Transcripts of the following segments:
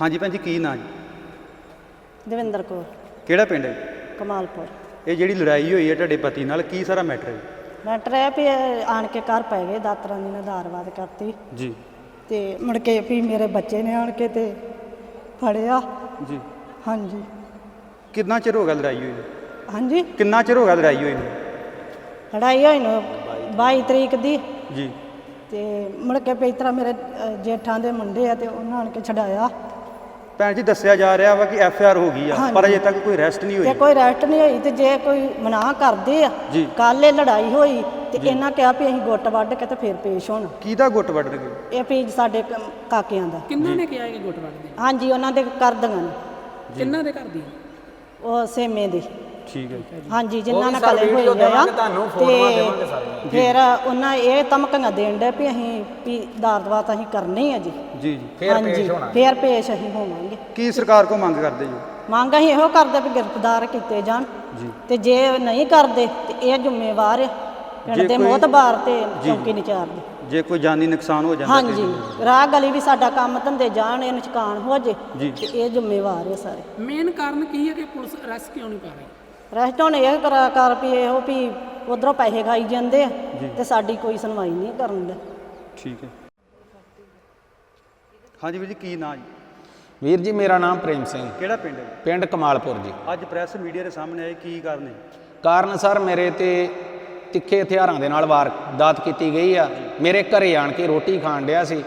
ਹਾਂਜੀ ਭੈਣ ਜੀ ਕੀ ਨਾਂ ਜੀ? ਦਵਿੰਦਰ ਕੌਰ। ਕਿਹੜਾ ਪਿੰਡ ਹੈ ਜੀ? ਕਮਾਲਪੁਰ। ਇਹ ਜਿਹੜੀ ਲੜਾਈ ਹੋਈ ਹੈ ਤੁਹਾਡੇ ਪਤੀ ਨਾਲ ਕੀ ਸਾਰਾ ਮੈਟਰ ਹੈ ਮੈਟਰ ਇਹ ਵੀ ਇਹ ਆਣ ਕੇ ਘਰ ਪੈ ਗਏ ਦਾਤਰਾਂ ਦੀ ਨਦਾਰਵਾਦ ਕਰਤੀ। ਜੀ। ਤੇ ਮੁੜ ਕੇ ਵੀ ਮੇਰੇ ਬੱਚੇ ਨੇ ਆਣ ਕੇ ਤੇ ਫੜਿਆ। ਜੀ। ਹਾਂਜੀ। ਕਿੰਨਾ ਚਿਰ ਹੋ ਗਿਆ ਲੜਾਈ ਹੋਈ ਨੂੰ? ਹਾਂਜੀ। ਕਿੰਨਾ ਚਿਰ ਹੋ ਗਿਆ ਲੜਾਈ ਹੋਈ ਨੂੰ? ਲੜਾਈ ਹੋਈ ਨੂੰ 22 ਤਰੀਕ ਦੀ। ਜੀ। ਤੇ ਮੁੜ ਕੇ ਇਸ ਤਰ੍ਹਾਂ ਮੇਰੇ ਅ, ਜੇਠਾਂ ਦੇ ਮੁੰਡੇ ਆ ਤੇ ਉਹਨਾਂ ਆਣ ਕੇ ਛਡਾਇਆ। ਭੈਣ ਜੀ ਦੱਸਿਆ ਜਾ ਰਿਹਾ ਵਾ ਕਿ ਐਫ ਆਰ ਹੋ ਗਈ ਆ ਪਰ ਅਜੇ ਤੱਕ ਕੋਈ ਅਰੈਸਟ ਨਹੀਂ ਤੇ ਹੋਈ ਕੋਈ ਰੈਸਟ ਨਹੀਂ ਹੋਈ ਤੇ ਜੇ ਕੋਈ ਮਨਾਹ ਕਰਦੇ ਆ ਜੀ। ਕੱਲ ਇਹ ਲੜਾਈ ਹੋਈ ਤੇ ਇਹਨਾਂ ਕਿਹਾ ਵੀ ਅਸੀਂ ਗੁੱਟ ਵੱਢ ਕੇ ਤੇ ਫਿਰ ਪੇਸ਼ ਹੋਣਾ। ਕਿਹਦਾ ਗੁੱਟ ਵੱਢ ਗਏ ਇਹ ਵੀ ਸਾਡੇ ਕ- ਕਾਕਿਆਂ ਦਾ। ਕਿੰਨਾਂ ਨੇ ਕਿਹਾ ਕਿ ਗੁੱਟ ਵੱਢਦੇ ਹਾਂਜੀ ਉਹਨਾਂ ਦੇ ਕਰਦੀਆਂ ਨੇ। ਕਿੰਨਾਂ ਦੇ ਘਰ ਦੀ ਉਹ ਸੇਮੇ ਦੇ। ਠੀਕ ਹੈ ਹਾਂਜੀ ਜਿਨ੍ਹਾਂ ਨਾਲ ਕਲੇ ਹੋਈ ਆ ਤੇ ਫਿਰ ਉਹਨਾਂ ਇਹ ਧਮਕੀਆਂ ਦੇਣ ਦੇ ਵੀ ਅਸੀਂ ਵੀ ਦਾਰਦਵਾਤ ਅਸੀਂ ਕਰਨੀ ਆ ਜੀ। ਜੀ ਜੀ। ਹਾਂਜੀ ਫਿਰ ਪੇਸ਼ ਅਸੀਂ ਹੋਵਾਂਗੇ। ਕੀ ਸਰਕਾਰ ਕੋ ਮੰਗ ਕਰਦੇ ਜੀ? ਮੰਗ ਅਸੀਂ ਇਹੋ ਕਰਦੇ ਵੀ ਗ੍ਰਿਫਤਾਰ ਕੀਤੇ ਜਾਣ। ਜੀ। ਤੇ ਜੇ ਨਹੀਂ ਕਰਦੇ ਤੇ ਇਹ ਜ਼ਿੰਮੇਵਾਰ ਆ। ਪਿੰਡ ਦੇ ਮੋਹਤਬਾਰ ਤੇ। ਚੌਕੀ ਨਿਚਾਰ ਦੇ। ਜੇ ਕੋਈ ਜਾਨੀ ਨੁਕਸਾਨ ਹੋ ਜਾਂਦਾ ਹਾਂਜੀ। ਰਾਹ ਗਲੀ ਵੀ ਸਾਡਾ ਕੰਮ ਧੰਦੇ ਜਾਣ ਇਹ ਨੁਕਸਾਨ ਹੋ ਜੇ। ਤੇ ਇਹ ਜ਼ਿੰਮੇਵਾਰ ਆ ਸਾਰੇ। ਮੇਨ ਕਾਰਨ ਕੀ ਹੈ ਕਿ ਪੁਲਿਸ ਅਰੈਸਟ ਕਿਉਂ ਨਹੀਂ ਕਰ ਰਹੀ? ਰੈਸਟ ਹੁਣ ਇਹ ਕਰਾ ਕਰ ਵੀ ਇਹੋ ਵੀ ਉਧਰੋਂ ਪੈਸੇ ਖਾਈ ਜਾਂਦੇ ਆ ਤੇ ਸਾਡੀ ਕੋਈ ਸੁਣਵਾਈ ਨਹੀਂ ਕਰਨ ਦੇ। ਠੀਕ ਹੈ। ਹਾਂਜੀ ਵੀਰ ਜੀ ਕੀ ਨਾਂ ਜੀ? ਵੀਰ ਜੀ ਮੇਰਾ ਨਾਮ ਪ੍ਰੇਮ ਸਿੰਘ। ਕਿਹੜਾ ਪਿੰਡ ਹੈ? ਪਿੰਡ ਕਮਾਲਪੁਰ ਜੀ। ਅੱਜ ਪ੍ਰੈਸ ਮੀਡੀਆ ਦੇ ਸਾਹਮਣੇ ਆਏ ਕੀ ਕਾਰਨ ਹੈ? ਕਾਰਨ ਸਰ ਮੇਰੇ ਤੇ ਤਿੱਖੇ ਹਥਿਆਰਾਂ ਦੇ ਨਾਲ ਵਾਰਦਾਤ ਕੀਤੀ ਗਈ ਆ। ਮੇਰੇ ਘਰੇ ਆਣ ਕੇ ਰੋਟੀ ਖਾਣ ਡਿਆ ਸੀ।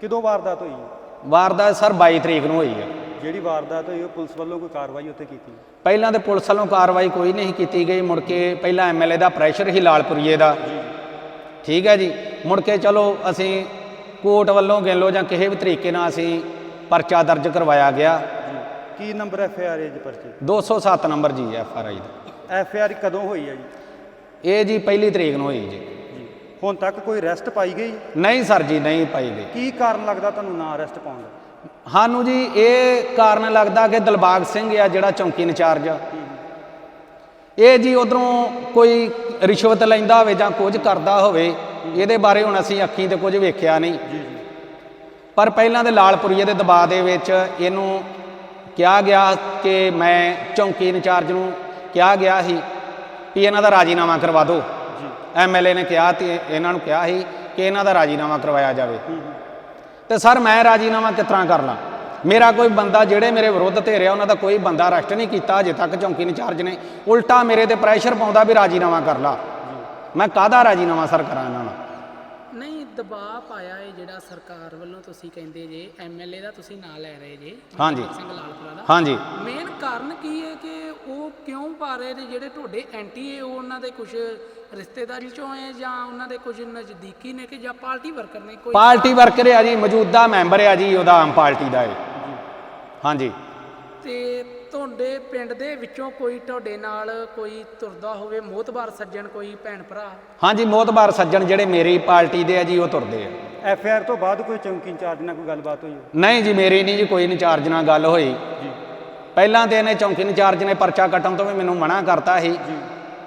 ਕਿਦੋਂ ਵਾਰਦਾਤ ਹੋਈ? ਵਾਰਦਾਤ ਸਰ 22 ਤਰੀਕ ਨੂੰ ਹੋਈ ਆ। ਜਿਹੜੀ ਵਾਰਦਾਤ ਹੋਈ ਉਹ ਪੁਲਿਸ ਵੱਲੋਂ ਕੋਈ ਕਾਰਵਾਈ ਉੱਤੇ ਕੀਤੀ ਪਹਿਲਾਂ ਤੇ ਪੁਲਿਸ ਵੱਲੋਂ ਕਾਰਵਾਈ ਕੋਈ ਨਹੀਂ ਕੀਤੀ ਗਈ। ਮੁੜ ਕੇ ਪਹਿਲਾਂ ਐਮਐਲਏ ਦਾ ਪ੍ਰੈਸ਼ਰ ਹੀ ਲਾਲਪੁਰੀਏ ਦਾ। ਠੀਕ ਹੈ ਜੀ। ਮੁੜ ਕੇ ਚਲੋ ਅਸੀਂ ਕੋਰਟ ਵੱਲੋਂ ਗਿਣ ਲਓ ਜਾਂ ਕਿਸੇ ਵੀ ਤਰੀਕੇ ਨਾਲ ਅਸੀਂ ਪਰਚਾ ਦਰਜ ਕਰਵਾਇਆ ਗਿਆ। ਕੀ ਨੰਬਰ ਐਫ ਆਰ ਹੈ ਜੀ ਪਰਚੇ? 207 ਨੰਬਰ ਜੀ ਐਫ ਆਰ ਆਈ ਦਾ। ਐਫ ਆਰ ਕਦੋਂ ਹੋਈ ਹੈ ਜੀ? ਇਹ ਜੀ ਪਹਿਲੀ ਤਰੀਕ ਨੂੰ ਹੋਈ ਜੀ। ਜੀ। ਹੁਣ ਤੱਕ ਕੋਈ ਅਰੈਸਟ ਪਾਈ ਗਈ? ਨਹੀਂ ਸਰ ਜੀ ਨਹੀਂ ਪਾਈ ਗਈ। ਕੀ ਕਾਰਨ ਲੱਗਦਾ ਤੁਹਾਨੂੰ ਨਾ ਅਰੈਸਟ ਪਾਉਣ ਦਾ? ਸਾਨੂੰ ਜੀ ਇਹ ਕਾਰਨ ਲੱਗਦਾ ਕਿ ਦਿਲਬਾਗ ਸਿੰਘ ਆ ਜਿਹੜਾ ਚੌਂਕੀ ਇੰਚਾਰਜ ਆ। ਇਹ ਜੀ ਉਧਰੋਂ ਕੋਈ ਰਿਸ਼ਵਤ ਲੈਂਦਾ ਹੋਵੇ ਜਾਂ ਕੁਝ ਕਰਦਾ ਹੋਵੇ ਇਹਦੇ ਬਾਰੇ ਹੁਣ ਅਸੀਂ ਅੱਖੀਂ ਤੇ ਕੁਝ ਵੇਖਿਆ ਨਹੀਂ। ਪਰ ਪਹਿਲਾਂ ਦੇ ਲਾਲਪੁਰੀਏ ਦੇ ਦਬਾਅ ਦੇ ਵਿੱਚ ਇਹਨੂੰ ਕਿਹਾ ਗਿਆ ਕਿ ਮੈਂ ਚੌਂਕੀ ਇੰਚਾਰਜ ਨੂੰ ਕਿਹਾ ਗਿਆ ਸੀ ਵੀ ਇਹਨਾਂ ਦਾ ਰਾਜੀਨਾਮਾ ਕਰਵਾ ਦਿਓ। ਐਮਐਲਏ ਨੇ ਕਿਹਾ ਤੇ ਇਹਨਾਂ ਨੂੰ ਕਿਹਾ ਸੀ ਕਿ ਇਹਨਾਂ ਦਾ ਰਾਜੀਨਾਮਾ ਕਰਵਾਇਆ ਜਾਵੇ। ਤੇ ਸਰ ਮੈਂ ਰਾਜੀਨਾਮਾ ਕਿਸ ਤਰ੍ਹਾਂ ਕਰ ਲਾਂ? ਮੇਰਾ ਕੋਈ ਬੰਦਾ ਜਿਹੜੇ ਮੇਰੇ ਵਿਰੁੱਧ ਤੇ ਰਿਹਾ ਉਹਨਾਂ ਦਾ ਕੋਈ ਬੰਦਾ ਅਰੈਸਟ ਨਹੀਂ ਕੀਤਾ, ਅਜੇ ਤੱਕ ਚੌਂਕੀ ਇੰਚਾਰਜ ਨੇ। ਉਲਟਾ ਮੇਰੇ ਤੇ ਪ੍ਰੈਸ਼ਰ ਪਾਉਂਦਾ ਵੀ ਰਾਜੀਨਾਮਾ ਕਰ ਲਾ। ਮੈਂ ਕਾਹਦਾ ਰਾਜੀਨਾਮਾ ਸਰ ਕਰਾਂ ਇਹਨਾਂ ਨਾਲ? ਦਬਾਅ ਪਾਇਆ ਹੈ ਜਿਹੜਾ ਸਰਕਾਰ ਵੱਲੋਂ ਤੁਸੀਂ ਕਹਿੰਦੇ ਜੇ ਐਮਐਲਏ ਦਾ ਤੁਸੀਂ ਨਾਂ ਲੈ ਰਹੇ ਜੇ ਹਾਂਜੀ। ਮਨਜੀਤ ਸਿੰਘ ਲਾਲਪੁਰਾ ਦਾ। ਹਾਂਜੀ। ਮੇਨ ਕਾਰਨ ਕੀ ਹੈ ਕਿ ਉਹ ਕਿਉਂ ਪਾ ਰਹੇ ਨੇ? ਜਿਹੜੇ ਤੁਹਾਡੇ ਐਂਟੀ ਹੈ ਉਹ ਉਹਨਾਂ ਦੇ ਕੁਝ ਰਿਸ਼ਤੇਦਾਰੀ ਚੋਂ ਹੈ ਜਾਂ ਉਹਨਾਂ ਦੇ ਕੁਝ ਨਜ਼ਦੀਕੀ ਨੇ ਕਿ ਜਾਂ ਪਾਰਟੀ ਵਰਕਰ ਨੇ? ਕੋਈ ਪਾਰਟੀ ਵਰਕਰ ਆ ਜੀ ਮੌਜੂਦਾ ਮੈਂਬਰ ਆ ਜੀ ਉਹਦਾ ਆਮ ਪਾਰਟੀ ਦਾ ਹੈ ਹਾਂਜੀ। ਤੇ ਤੁਹਾਡੇ ਪਿੰਡ ਦੇ ਵਿੱਚੋਂ ਕੋਈ ਤੁਹਾਡੇ ਨਾਲ ਕੋਈ ਤੁਰਦਾ ਹੋਵੇ ਮੋਤਬਾਰ ਸੱਜਣ ਕੋਈ ਭੈਣ ਭਰਾ? ਹਾਂਜੀ ਮੋਤਬਾਰ ਸੱਜਣ ਜਿਹੜੇ ਮੇਰੀ ਪਾਰਟੀ ਦੇ ਆ ਜੀ ਉਹ ਤੁਰਦੇ ਆ। ਐਫ ਆਰ ਤੋਂ ਬਾਅਦ ਕੋਈ ਚੌਂਕੀ ਇੰਚਾਰਜ ਨਾਲ ਕੋਈ ਗੱਲਬਾਤ ਹੋਈ? ਹੋ? ਨਹੀਂ ਜੀ ਮੇਰੀ ਨਹੀਂ ਜੀ ਕੋਈ ਇੰਚਾਰਜ ਨਾਲ ਗੱਲ ਹੋਈ। ਜੀ। ਪਹਿਲਾਂ ਤੇ ਇਹਨੇ ਚੌਂਕੀ ਇੰਚਾਰਜ ਨੇ ਪਰਚਾ ਕੱਟਣ ਤੋਂ ਵੀ ਮੈਨੂੰ ਮਨਾ ਕਰਤਾ ਸੀ। ਜੀ।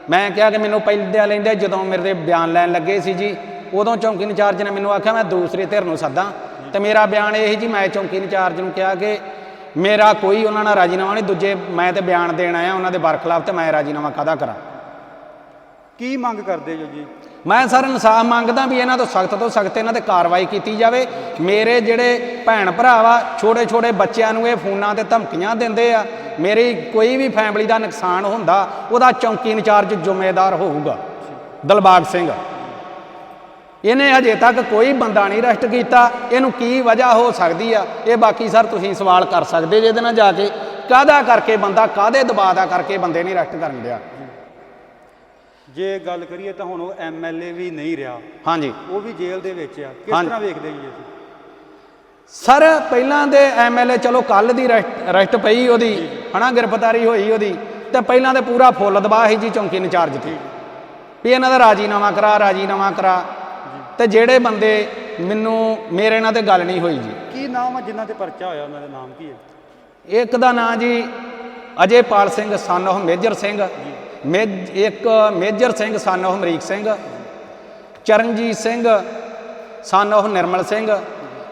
ਮੈਂ ਕਿਹਾ ਕਿ ਮੈਨੂੰ ਪਹਿਲੇ ਲੈਂਦੇ ਜਦੋਂ ਮੇਰੇ ਤੇ ਬਿਆਨ ਲੈਣ ਲੱਗੇ ਸੀ ਜੀ ਉਦੋਂ ਚੌਂਕੀ ਇੰਚਾਰਜ ਨੇ ਮੈਨੂੰ ਆਖਿਆ ਮੈਂ ਦੂਸਰੇ ਧਿਰ ਨੂੰ ਸੱਦਾਂ। ਤੇ ਮੇਰਾ ਬਿਆਨ ਇਹ ਸੀ ਜੀ ਮੈਂ ਚੌਂਕੀ ਇੰਚਾਰਜ ਨੂੰ ਕਿਹਾ ਕਿ ਮੇਰਾ ਕੋਈ ਉਹਨਾਂ ਨਾਲ ਰਾਜੀਨਾਮਾ ਨਹੀਂ ਦੂਜੇ ਮੈਂ ਤੇ ਬਿਆਨ ਦੇਣ ਆਇਆ ਉਹਨਾਂ ਦੇ ਬਰਖਲਾਫ ਤੇ ਮੈਂ ਰਾਜੀਨਾਮਾ ਕਾਹਦਾ ਕਰਾਂ? ਕੀ ਮੰਗ ਕਰਦੇ ਜੋ ਜੀ? ਮੈਂ ਸਰ ਇਨਸਾਫ ਮੰਗਦਾ ਵੀ ਇਹਨਾਂ ਤੋਂ ਸਖਤ ਤੋਂ ਸਖਤ ਇਹਨਾਂ ਤੇ ਕਾਰਵਾਈ ਕੀਤੀ ਜਾਵੇ। ਮੇਰੇ ਜਿਹੜੇ ਭੈਣ ਭਰਾ ਵਾ ਛੋਟੇ ਛੋਟੇ ਬੱਚਿਆਂ ਨੂੰ ਇਹ ਫੋਨਾਂ ਤੇ ਧਮਕੀਆਂ ਦਿੰਦੇ ਆ। ਮੇਰੀ ਕੋਈ ਵੀ ਫੈਮਿਲੀ ਦਾ ਨੁਕਸਾਨ ਹੁੰਦਾ ਉਹਦਾ ਚੌਂਕੀ ਇੰਚਾਰਜ ਜ਼ਿੰਮੇਦਾਰ ਹੋਊਗਾ। ਦਲਬਾਗ ਸਿੰਘ। ਇਹਨੇ ਹਜੇ ਤੱਕ ਕੋਈ ਬੰਦਾ ਨਹੀਂ ਅਰੈਸਟ ਕੀਤਾ। ਇਹਨੂੰ ਕੀ ਵਜ੍ਹਾ ਹੋ ਸਕਦੀ ਆ? ਇਹ ਬਾਕੀ ਸਰ ਤੁਸੀਂ ਸਵਾਲ ਕਰ ਸਕਦੇ ਜੇ ਇਹਦੇ ਨਾਲ ਜਾ ਕੇ। ਕਾਹਦਾ ਕਰਕੇ ਬੰਦਾ ਕਾਹਦੇ ਦਬਾਅ ਦਾ ਕਰਕੇ ਬੰਦੇ ਨਹੀਂ ਅਰੈਸਟ ਕਰਨ ਡਿਆ? ਜੇ ਗੱਲ ਕਰੀਏ ਤਾਂ ਹੁਣ ਉਹ ਐਮਐਲਏ ਵੀ ਨਹੀਂ ਰਿਹਾ। ਹਾਂਜੀ। ਉਹ ਵੀ ਜੇਲ੍ਹ ਦੇ ਵਿੱਚ ਆ। ਕਿਸ ਹਾਂਜੀ। ਤਰ੍ਹਾਂ ਵੇਖਦੇ ਜੀ ਅਸੀਂ? ਸਰ ਪਹਿਲਾਂ ਦੇ ਐਮਐਲਏ ਚਲੋ ਕੱਲ ਦੀ ਅਰੈਸਟ ਪਈ ਉਹਦੀ ਹਨਾ ਗ੍ਰਿਫਤਾਰੀ ਹੋਈ ਉਹਦੀ। ਤੇ ਪਹਿਲਾਂ ਤੇ ਪੂਰਾ ਫੁੱਲ ਦਬਾਅ ਸੀ ਜੀ ਚੌਂਕੀ ਇੰਚਾਰਜ ਤੇ। ਵੀ ਇਹਨਾਂ ਦਾ ਰਾਜੀਨਾਮਾ ਕਰਾ ਰਾਜੀਨਾਮਾ ਕਰਾ। ਤੇ ਜਿਹੜੇ ਬੰਦੇ ਮੈਨੂੰ ਮੇਰੇ ਨਾਲ ਤੇ ਗੱਲ ਨਹੀਂ ਹੋਈ ਜੀ। ਕੀ ਨਾਮ ਆ ਜਿਨ੍ਹਾਂ ਤੇ ਪਰਚਾ ਹੋਇਆ? ਉਹਨਾਂ ਦਾ ਨਾਮ ਕੀ ਹੈ? ਇੱਕ ਦਾ ਨਾਂ ਜੀ ਅਜੇਪਾਲ ਸਿੰਘ ਸਨ ਉਹ ਮੇਜਰ ਸਿੰਘ। ਮੇਜ ਇੱਕ ਮੇਜਰ ਸਿੰਘ ਸਨ ਉਹ ਅਮਰੀਕ ਸਿੰਘ। ਚਰਨਜੀਤ ਸਿੰਘ ਸਨ ਉਹ ਨਿਰਮਲ ਸਿੰਘ।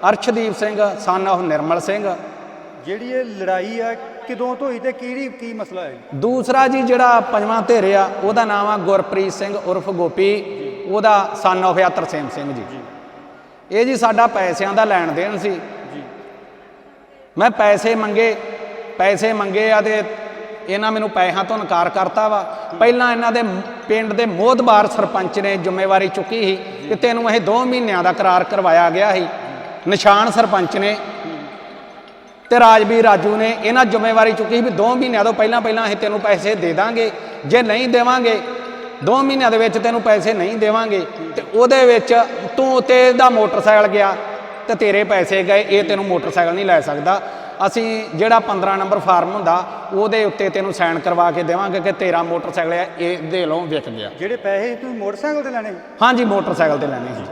ਅਰਸ਼ਦੀਪ ਸਿੰਘ ਸਨ of ਨਿਰਮਲ ਸਿੰਘ। ਜਿਹੜੀ ਇਹ ਲੜਾਈ ਆ ਕਿਦੋਂ ਤੋਂ ਹੋਈ ਤੇ ਕਿਹੜੀ ਕੀ ਮਸਲਾ ਹੈ? ਦੂਸਰਾ ਜੀ ਜਿਹੜਾ ਪੰਜਵਾਂ ਧਿਰ ਆ ਉਹਦਾ ਨਾਮ ਆ ਗੁਰਪ੍ਰੀਤ ਸਿੰਘ ਉਰਫ ਗੋਪੀ। ਉਹਦਾ ਸਨ of ਆ ਤਰਸੇਮ ਸਿੰਘ ਜੀ। ਇਹ ਜੀ ਸਾਡਾ ਪੈਸਿਆਂ ਦਾ ਲੈਣ ਦੇਣ ਸੀ। ਮੈਂ ਪੈਸੇ ਮੰਗੇ ਪੈਸੇ ਮੰਗੇ ਆ ਤੇ ਇਹਨਾਂ ਮੈਨੂੰ ਪੈਸਿਆਂ ਤੋਂ ਇਨਕਾਰ ਕਰਤਾ ਵਾ। ਪਹਿਲਾਂ ਇਹਨਾਂ ਦੇ ਪਿੰਡ ਦੇ ਮੋਹਦਬਾਰ ਸਰਪੰਚ ਨੇ ਜ਼ਿੰਮੇਵਾਰੀ ਚੁੱਕੀ ਸੀ ਕਿ ਤੈਨੂੰ ਇਹ 2 ਮਹੀਨਿਆਂ ਦਾ ਕਰਾਰ ਕਰਵਾਇਆ ਗਿਆ ਸੀ। ਨਿਸ਼ਾਨ ਸਰਪੰਚ ਨੇ ਤੇ ਰਾਜਵੀਰ ਰਾਜੂ ਨੇ ਇਹਨਾਂ ਜ਼ਿੰਮੇਵਾਰੀ ਚੁੱਕੀ ਵੀ 2 ਮਹੀਨਿਆਂ ਤੋਂ ਪਹਿਲਾਂ ਪਹਿਲਾਂ ਅਸੀਂ ਤੈਨੂੰ ਪੈਸੇ ਦੇ ਦਾਂਗੇ। ਜੇ ਨਹੀਂ ਦੇਵਾਂਗੇ 2 ਮਹੀਨਿਆਂ ਦੇ ਵਿੱਚ ਤੈਨੂੰ ਪੈਸੇ ਨਹੀਂ ਦੇਵਾਂਗੇ ਤੇ ਉਹਦੇ ਵਿੱਚ ਤੂੰ ਤੇ ਦਾ ਮੋਟਰਸਾਈਕਲ ਗਿਆ ਤੇ ਤੇਰੇ ਪੈਸੇ ਗਏ ਇਹ ਤੈਨੂੰ ਮੋਟਰਸਾਈਕਲ ਨਹੀਂ ਲੈ ਸਕਦਾ। ਅਸੀਂ ਜਿਹੜਾ 15 ਨੰਬਰ ਫਾਰਮ ਹੁੰਦਾ ਉਹਦੇ ਉੱਤੇ ਤੈਨੂੰ ਸਾਈਨ ਕਰਵਾ ਕੇ ਦੇਵਾਂਗੇ ਕਿ ਤੇਰਾ ਮੋਟਰਸਾਈਕਲ ਹੈ ਇਹ ਦੇ ਲੋ ਵਿਕ ਗਿਆ। ਜਿਹੜੇ ਪੈਸੇ ਤੁਸੀਂ ਮੋਟਰਸਾਈਕਲ ਤੇ ਲੈਣੇ ਹਾਂਜੀ ਮੋਟਰਸਾਈਕਲ ਤੇ ਲੈਣੇ ਸੀ।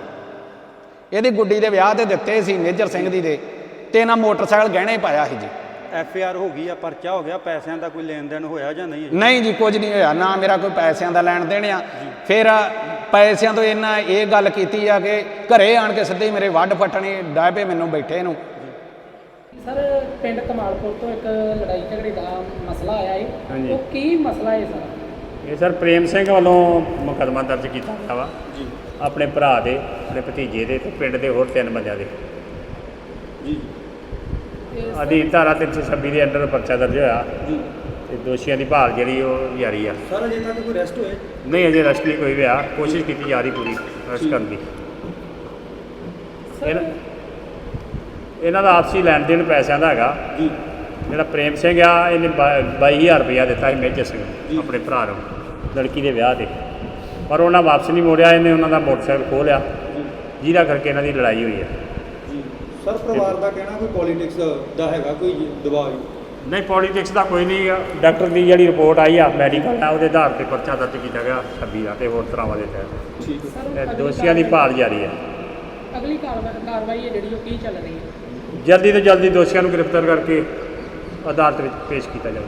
ਇਹਦੀ ਗੁੱਡੀ ਦੇ ਵਿਆਹ ਤੇ ਦਿੱਤੇ ਸੀ ਮੇਜਰ ਸਿੰਘ ਦੀ ਦੇ ਤੇ ਇਹਨਾਂ ਮੋਟਰਸਾਈਕਲ ਗਹਿਣੇ ਪਾਇਆ ਸੀ ਜੀ। ਐਫ ਆਰ ਹੋ ਗਈ ਆ ਪਰਚਾ ਹੋ ਗਿਆ ਪੈਸਿਆਂ ਦਾ ਕੋਈ ਲੈਣ ਦੇਣ ਹੋਇਆ ਜਾਂ ਨਹੀਂ? ਨਹੀਂ ਜੀ ਕੁਝ ਨਹੀਂ ਹੋਇਆ। ਨਾ ਮੇਰਾ ਕੋਈ ਪੈਸਿਆਂ ਦਾ ਲੈਣ ਦੇਣ ਆ ਫਿਰ ਪੈਸਿਆਂ ਤੋਂ ਇਹਨਾਂ ਇਹ ਗੱਲ ਕੀਤੀ ਆ ਕਿ ਘਰੇ ਆਣ ਕੇ ਸਿੱਧੇ ਮੇਰੇ ਵੱਢ ਫੱਟਣੇ ਡਾਹ ਪਏ ਮੈਨੂੰ ਬੈਠੇ ਨੂੰ। ਸਰ ਪਿੰਡ ਕਮਾਲਪੁਰ ਤੋਂ ਇੱਕ ਲੜਾਈ ਝਗੜੇ ਦਾ ਮਸਲਾ ਆਇਆ ਹੈ। ਉਹ ਕੀ ਮਸਲਾ ਹੈ ਸਰ? ਇਹ ਸਰ ਪ੍ਰੇਮ ਸਿੰਘ ਵੱਲੋਂ ਮੁਕੱਦਮਾ ਦਰਜ ਕੀਤਾ ਗਿਆ ਵਾ। ਜੀ। ਆਪਣੇ ਭਰਾ ਦੇ ਆਪਣੇ ਭਤੀਜੇ ਦੇ ਤੇ ਪਿੰਡ ਦੇ ਹੋਰ ਤਿੰਨ ਬੰਦਿਆਂ ਦੇ। ਤੇ ਅਧੀਨ ਧਾਰਾ 326 ਦੇ ਅੰਡਰ ਪਰਚਾ ਦਰਜ ਹੋਇਆ। ਜੀ। ਤੇ ਦੋਸ਼ੀਆਂ ਦੀ ਭਾਲ ਜਿਹੜੀ ਉਹ ਜਾਰੀ ਆ। ਸਰ ਅਜੇ ਤੱਕ ਕੋਈ ਅਰੈਸਟ ਹੋਏ? ਨਹੀਂ ਅਜੇ ਅਰੈਸਟ ਨਹੀਂ ਕੋਈ ਹੋਇਆ। ਕੋਸ਼ਿਸ਼ ਕੀਤੀ ਜਾ ਰਹੀ ਪੂਰੀ ਅਰੈਸਟ ਕਰਨ ਦੀ। ਇਹਨਾਂ ਇਹਨਾਂ ਦਾ ਆਪਸੀ ਲੈਣ ਦੇਣ ਪੈਸਿਆਂ ਦਾ ਹੈਗਾ। ਜੀ। ਜਿਹੜਾ ਪ੍ਰੇਮ ਸਿੰਘ ਆ ਇਹਨੇ 22000 ਰੁਪਇਆ ਦਿੱਤਾ ਸੀ ਮੇਜਰ ਸਿੰਘ ਨੂੰ, ਆਪਣੇ ਭਰਾ ਨੂੰ ਲੜਕੀ ਦੇ ਵਿਆਹ ਤੇ। ਪਰ ਉਹਨਾਂ ਵਾਪਸ ਨਹੀਂ ਮੋੜਿਆ ਇਹਨੇ ਉਹਨਾਂ ਦਾ ਮੋਟਰਸਾਈਕਲ ਖੋਹ ਲਿਆ। ਜਿਹਦਾ ਕਰਕੇ ਇਹਨਾਂ ਦੀ ਲੜਾਈ ਹੋਈ ਹੈ ਸਰ ਪਰਿਵਾਰ ਦਾ ਕਹਿਣਾ ਕੋਈ ਪੋਲਿਟਿਕਸ ਦਾ ਹੈਗਾ ਕੋਈ ਦਬਾਅ ਨਹੀਂ ਪੋਲਿਟਿਕਸ ਦਾ ਕੋਈ ਨਹੀਂ ਆ। ਡਾਕਟਰ ਦੀ ਜਿਹੜੀ ਰਿਪੋਰਟ ਆਈ ਆ ਮੈਡੀਕਲ ਆ ਉਹਦੇ ਆਧਾਰ ਤੇ ਪਰਚਾ ਦਰਜ ਕੀਤਾ ਗਿਆ 26 ਦਾ ਤੇ ਹੋਰ ਤਰ੍ਹਾਂ ਦੇ ਤਹਿਤ। ਠੀਕ ਸਰ ਇਹ ਦੋਸ਼ੀਆਂ ਦੀ ਭਾਲ ਜਾਰੀ ਹੈ। ਅਗਲੀ ਕਾਰਵਾਈ ਹੈ ਜਿਹੜੀ ਉਹ ਕੀ ਚੱਲ ਰਹੀ ਹੈ? ਜਲਦੀ ਤੋਂ ਜਲਦੀ ਦੋਸ਼ੀਆਂ ਨੂੰ ਗ੍ਰਿਫਤਾਰ ਕਰਕੇ ਅਦਾਲਤ ਵਿੱਚ ਪੇਸ਼ ਕੀਤਾ ਠੀਕ